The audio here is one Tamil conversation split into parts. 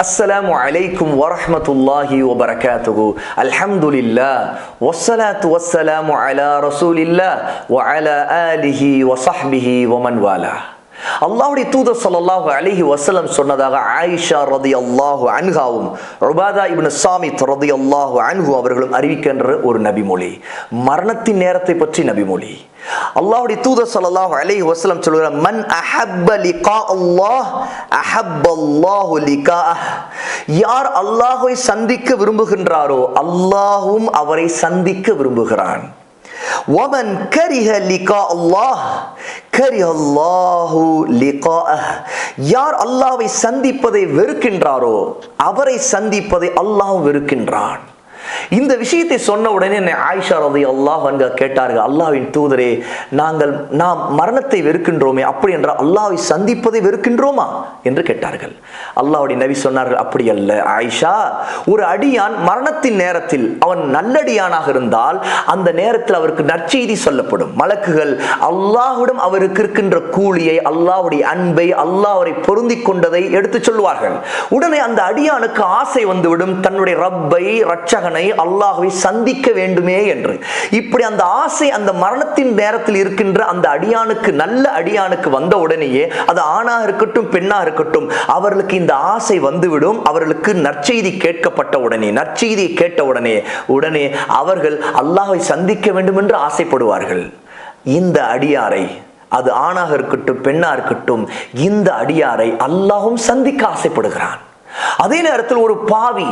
السلام عليكم ورحمة الله وبركاته الحمد لله والصلاة والسلام على رسول الله وعلى آله وصحبه ومن والاه அல்லாஹ்வுடைய தூதர் ஸல்லல்லாஹு அலைஹி வஸல்லம் சொன்னதாக ஆயிஷா ரதியல்லாஹு அன்ஹாவும் உபாதா இப்னு சாமித் ரதியல்லாஹு அன்ஹு அவர்களும் அறிவிக்கின்ற ஒரு நபிமொழி மரணத்தின் நேரத்தை பற்றி நபிமொழி அல்லாஹ்வுடைய தூதர் ஸல்லல்லாஹு அலைஹி வஸல்லம் சொல்கிறார் மன் அஹப்ப லிகா அல்லாஹ் அஹப்பல்லாஹு லிகாஅஹ் யார் அல்லாஹ்வை சந்திக்க விரும்புகின்றாரோ அல்லாஹ்வும் அவரை சந்திக்க விரும்புகிறான் ومن كره لقاء الله كره الله لقاءه யார் அல்லாஹ்வை சந்திப்பதை வெறுக்கின்றாரோ அவரை சந்திப்பதை அல்லாஹ் வெறுக்கின்றான் இந்த விஷயத்தை சொன்ன உடனே என்னை ஆயிஷா ரதி அல்லாஹ் அங்க கேட்டார்கள் அல்லாவின் தூதரே நாங்கள் நாம் மரணத்தை வெறுக்கின்றோமே அப்படி என்றால் அல்லாவை சந்திப்பதை வெறுக்கின்றோமா? என்று கேட்டார்கள். அல்லாவுடைய நபி சொன்னார்கள் அப்படி அல்ல ஆயிஷா ஒரு அடியான் மரணத்தின் நேரத்தில் அவன் நல்லடியானாக இருந்தால் அந்த நேரத்தில் அவருக்கு நற்செய்தி சொல்லப்படும். மலக்குகள் அல்லாஹ்விடம் அவருக்கு இருக்கின்ற கூலியை அல்லாவுடைய அன்பை அல்லாஹ் அவரை பொருந்தி கொண்டதை எடுத்து சொல்வார்கள் உடனே அந்த அடியானுக்கு ஆசை வந்துவிடும். தன்னுடைய ரப்பை ரட்சகனை அல்லாஹுவை சந்திக்க வேண்டுமே என்று. இப்படி அந்த ஆசை அந்த மரணத்தின் நேரத்தில் இருக்கின்ற அந்த அடியானுக்கு நல்ல அடியானுக்கு வந்த உடனேயே அது ஆணாக இருக்கட்டும் பெண்ணாக இருக்கட்டும் அவர்களுக்கு இந்த ஆசை வந்துவிடும். அவர்களுக்கு நற்செய்தி கேட்கப்பட்ட உடனே நற்செய்தியை கேட்ட உடனே உடனே அவர்கள் அல்லாஹை சந்திக்க வேண்டும் என்று ஆசைப்படுவார்கள். இந்த அடியாரை அது ஆணாக இருக்கட்டும் பெண்ணா இருக்கட்டும் இந்த அடியாரை அல்லாஹும் சந்திக்க ஆசைப்படுகிறான். அதே நேரத்தில் ஒரு பாவி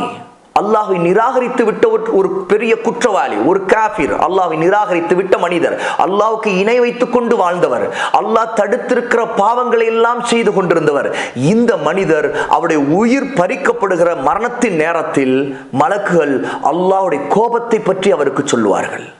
அல்லாஹை நிராகரித்து விட்ட ஒரு- ஒரு பெரிய குற்றவாளி ஒரு காஃபிர். அல்லாஹை நிராகரித்து விட்ட மனிதர். அல்லாஹுக்கு இணை வைத்துக் கொண்டு வாழ்ந்தவர். அல்லாஹ் தடுத்திருக்கிற பாவங்களை எல்லாம் செய்து கொண்டிருந்தவர். இந்த மனிதர் அவருடைய உயிர் பறிக்கப்படுகிற மரணத்தின் நேரத்தில் மலக்குகள் அல்லாஹ்வுடைய கோபத்தை பற்றி அவருக்கு சொல்லுவார்கள்.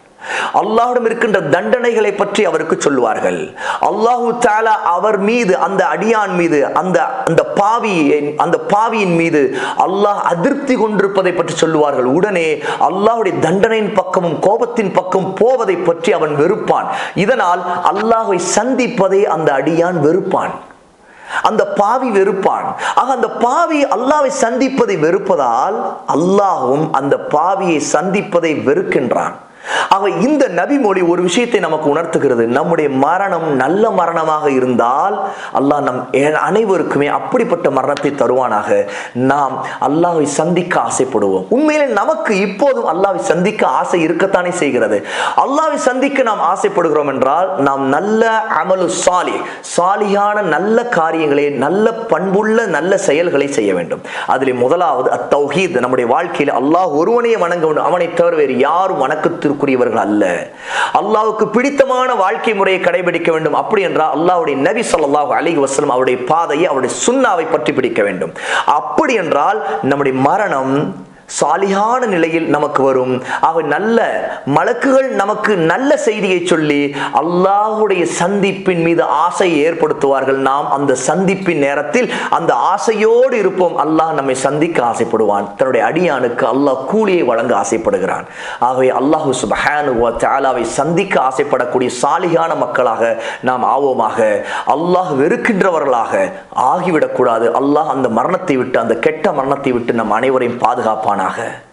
அல்லாஹிடம் இருக்கின்ற தண்டனைகளை பற்றி அவருக்கு சொல்லுவார்கள். அல்லாஹு தாலா அவர் மீது அந்த அடியான் மீது அந்த அந்த பாவியின் அந்த பாவியின் மீது அல்லாஹ் அதிருப்தி கொண்டிருப்பதை பற்றி சொல்லுவார்கள். உடனே அல்லாஹுடைய தண்டனையின் பக்கமும் கோபத்தின் பக்கம் போவதை பற்றி அவன் வெறுப்பான். இதனால் அல்லாஹை சந்திப்பதை அந்த அடியான் வெறுப்பான். அந்த பாவி வெறுப்பான். ஆக அந்த பாவி அல்லாவை சந்திப்பதை வெறுப்பதால் அல்லாஹும் அந்த பாவியை சந்திப்பதை வெறுக்கின்றான். ஆக இந்த நபிமொழி ஒரு விஷயத்தை நமக்கு உணர்த்துகிறது. நம்முடைய மரணம் நல்ல மரணமாக இருந்தால் அல்லாஹ் நம் அனைவருக்குமே அப்படிப்பட்ட மரணத்தை தருவானாக. நாம் அல்லாஹை சந்திக்க ஆசைப்படுவோம். உண்மையிலே நமக்கு இப்போதும் அல்லாஹை சந்திக்க ஆசை இருக்கத்தானே செய்கிறது. அல்லாஹ்வை சந்திக்க நாம் ஆசைப்படுகிறோம் என்றால் நாம் நல்ல அமலு சாலி சாலியான நல்ல காரியங்களை நல்ல பண்புள்ள நல்ல செயல்களை செய்ய வேண்டும். அதில் முதலாவது அத்தௌஹீத். நம்முடைய வாழ்க்கையில் அல்லாஹ் ஒருவனையே வணங்க வேண்டும். அவனை தவிர வேறு யாரும் வணக்கத்திற்குரியவர்கள் அல்ல. அல்லாவுக்கு பிடித்தமான வாழ்க்கை முறையை கடைபிடிக்க வேண்டும். அப்படி என்றால் அல்லாவுடைய நபி சொல்லாஹு அலி வசலம் அவருடைய பாதையை அவருடைய சுண்ணாவை பற்றி பிடிக்க வேண்டும். அப்படி என்றால் நம்முடைய மரணம் சாலிகான நிலையில் நமக்கு வரும். அவை நல்ல மலக்குகள் நமக்கு நல்ல செய்தியை சொல்லி அல்லாஹுடைய சந்திப்பின் மீது ஆசையை ஏற்படுத்துவார்கள். நாம் அந்த சந்திப்பின் நேரத்தில் அந்த ஆசையோடு இருப்போம். அல்லாஹ் நம்மை சந்திக்க ஆசைப்படுவான். தன்னுடைய அடியானுக்கு அல்லாஹ் கூலியை வழங்க ஆசைப்படுகிறான். ஆகவே அல்லாஹு சுபஹானுவை சந்திக்க ஆசைப்படக்கூடிய சாலிகான மக்களாக நாம் ஆவோமாக. அல்லாஹ் வெறுக்கின்றவர்களாக ஆகிவிடக்கூடாது. அல்லாஹ் அந்த மரணத்தை விட்டு அந்த கெட்ட மரணத்தை விட்டு நம் அனைவரையும் பாதுகாப்பானாக